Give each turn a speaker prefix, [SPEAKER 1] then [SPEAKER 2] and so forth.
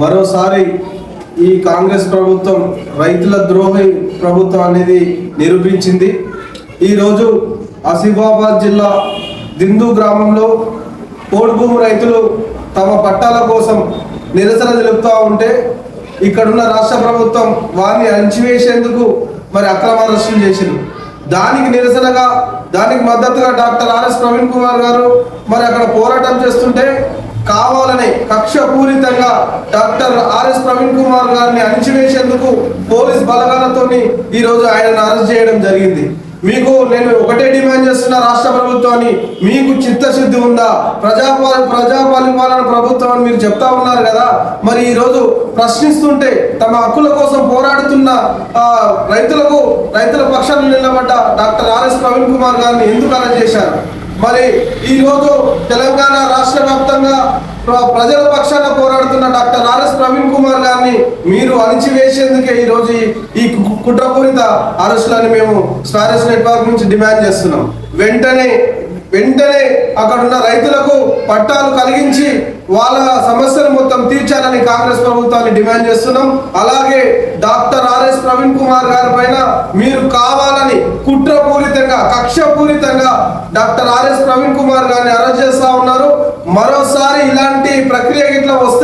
[SPEAKER 1] మరోసారి ఈ కాంగ్రెస్ ప్రభుత్వం రైతుల ద్రోహి ప్రభుత్వం అనేది నిరూపించింది. ఈరోజు ఆసిఫాబాద్ జిల్లా దిందు గ్రామంలో పోడు భూమి రైతులు తమ పట్టాల కోసం నిరసన తెలుపుతూ ఉంటే ఇక్కడున్న రాష్ట్ర ప్రభుత్వం వారిని అణచివేసేందుకు మరి అక్రమ అరెస్టులు చేసింది. దానికి నిరసనగా దానికి మద్దతుగా డాక్టర్ ఆర్ఎస్ ప్రవీణ్ కుమార్ గారు మరి అక్కడ పోరాటం చేస్తుంటే కావాలని కక్షపూరితంగా డాక్టర్ ఆర్ఎస్ ప్రవీణ్ కుమార్ గారిని అణిచివేసేందుకు పోలీస్ బలగాలతో ఈరోజు ఆయనను అరెస్ట్ చేయడం జరిగింది. మీకు నేను ఒకటే డిమాండ్ చేస్తున్న రాష్ట్ర ప్రభుత్వాన్ని మీకు చిత్తశుద్ధి ఉందా? ప్రజాపాల ప్రజాపరిపాలన ప్రభుత్వం అని మీరు చెప్తా ఉన్నారు కదా. మరి ఈరోజు ప్రశ్నిస్తుంటే తమ హక్కుల కోసం పోరాడుతున్న రైతులకు రైతుల పక్షాన్ని నిలబడ్డ డాక్టర్ ఆర్ఎస్ ప్రవీణ్ కుమార్ గారిని ఎందుకు అరెస్ట్ చేశారు? మరి ఈ రోజు తెలంగాణ రాష్ట్ర వ్యాప్తంగా ప్ర- ప్రజల పక్షాన పోరాడుతున్న డాక్టర్ ఆర్ఎస్ ప్రవీణ్ కుమార్ గారిని మీరు అణిచివేసేందుకే ఈరోజు ఈ- కుట్రపూరిత అరెస్టులని మేము స్టారెస్ నెట్వర్క్ నుంచి డిమాండ్ చేస్తున్నాం. వెంటనే వెంటనే అక్కడున్న రైతులకు పట్టాలు కలిగించి వాళ్ళ సమస్యలు మొత్తం తీర్చాలని కాంగ్రెస్ ప్రభుత్వాన్ని డిమాండ్ చేస్తున్నాం. అలాగే డాక్టర్ ప్రవీణ్ కుమార్ గారి పైన మీరు కావాలని కుట్రపూరితంగా కక్షపూరితంగా డాక్టర్ ఆర్ఎస్ ప్రవీణ్ కుమార్ గారిని అరెస్ట్ చేస్తా ఉన్నారు. మరోసారి ఇలాంటి ప్రక్రియ ఇట్లా వస్తే